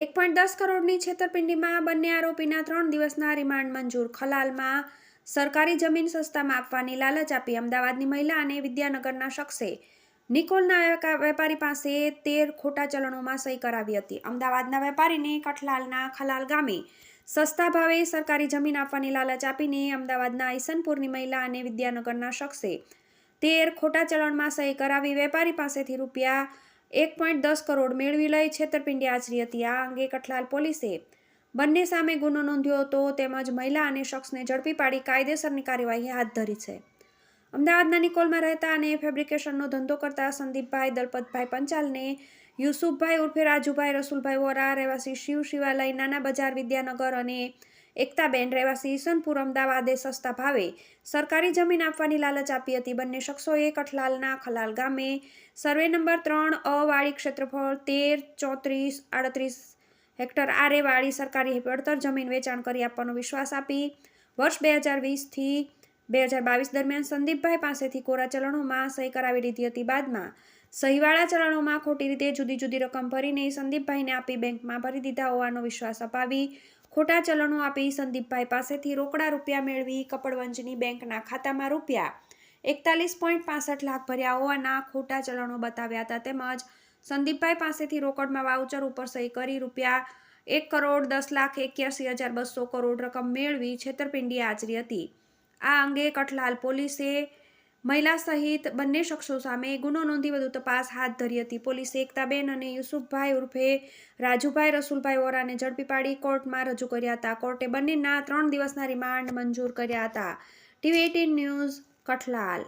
એક પોઈન્ટ દસ કરોડની છેતરપિંડીમાં બંને આરોપીના ત્રણ દિવસના રિમાન્ડ મંજૂર. ખલાલમાં સરકારી જમીન સસ્તામાં આપવાની લાલચ આપી અમદાવાદની મહિલા અને વિદ્યાનગરના શખ્સે નિકોલના વેપારી પાસે તેર ખોટા ચલણોમાં સહી કરાવી હતી. અમદાવાદના વેપારીને કઠલાલના ખલાલ ગામે સસ્તા ભાવે સરકારી જમીન આપવાની લાલચ આપીને અમદાવાદના ઈસનપુરની મહિલા અને વિદ્યાનગરના શખ્સે તેર ખોટા ચલણમાં સહી કરાવી વેપારી પાસેથી રૂપિયા એક પોઈન્ટ દસ કરોડ મેળવી લઈ છેતરપિંડી આચરી હતી. આ અંગે કઠલાલ પોલીસે બંને સામે ગુનો નોંધ્યો હતો તેમજ મહિલા અને શખ્સને ઝડપી પાડી કાયદેસરની કાર્યવાહી હાથ ધરી છે. અમદાવાદના નિકોલમાં રહેતા અને ફેબ્રિકેશનનો ધંધો કરતા સંદીપભાઈ, દલપતભાઈ પંચાલને યુસુફભાઈ ઉર્ફે રાજુભાઈ, રસુલભાઈ વોરા, રહેવાસી શિવ શિવાલય, નાના બજાર, વિદ્યાનગર અને એકતાબેન રહેવાસી ઈસનપુર, અમદાવાદે સસ્તા ભાવે સરકારી જમીન આપવાની લાલચ આપી હતી. બંને શખ્સોએ કઠલાલના ખલાલ ગામે સર્વે નંબર ત્રણ અવાળી ક્ષેત્રફળ તેર, ચોત્રીસ, આડત્રીસ હેક્ટર આરે વાળી સરકારી પડતર જમીન વેચાણ કરી આપવાનો વિશ્વાસ આપી. વર્ષ બે હજાર વીસથી બે હજાર બાવીસ દરમિયાન સંદીપભાઈ પાસેથી કોરા ચલણોમાં સહી કરાવી લીધી હતી. બાદમાં સહીવાળા ચલણોમાં ખોટી રીતે જુદી જુદી રકમ ભરીને સંદીપભાઈને આપી બેંકમાં ભરી દીધા હોવાનો વિશ્વાસ અપાવી ખોટા ચલણો આપી સંદીપભાઈ પાસેથી રોકડા રૂપિયા મેળવી કપડવંજની બેંકના ખાતામાં રૂપિયા એકતાલીસ પોઈન્ટ પાસઠ લાખ ભર્યા હોવાના ખોટા ચલણો બતાવ્યા હતા. તેમજ સંદીપભાઈ પાસેથી રોકડમાં વાઉચર ઉપર સહી કરી રૂપિયા એક કરોડ દસ લાખ એક્યાસી હજાર બસો કરોડ રકમ મેળવી છેતરપિંડી આચરી હતી. આ અંગે કઠલાલ પોલીસે મહિલા સહિત બંને શખ્સો સામે ગુનો નોંધી વધુ તપાસ હાથ ધરી હતી. પોલીસે એકતાબેન અને યુસુફભાઈ ઉર્ફે રાજુભાઈ, રસુલભાઈ વોરાને ઝડપી પાડી કોર્ટમાં રજૂ કર્યા હતા. કોર્ટે બંનેના ત્રણ દિવસના રિમાન્ડ મંજૂર કર્યા હતા. TV eighteen news, Kathlal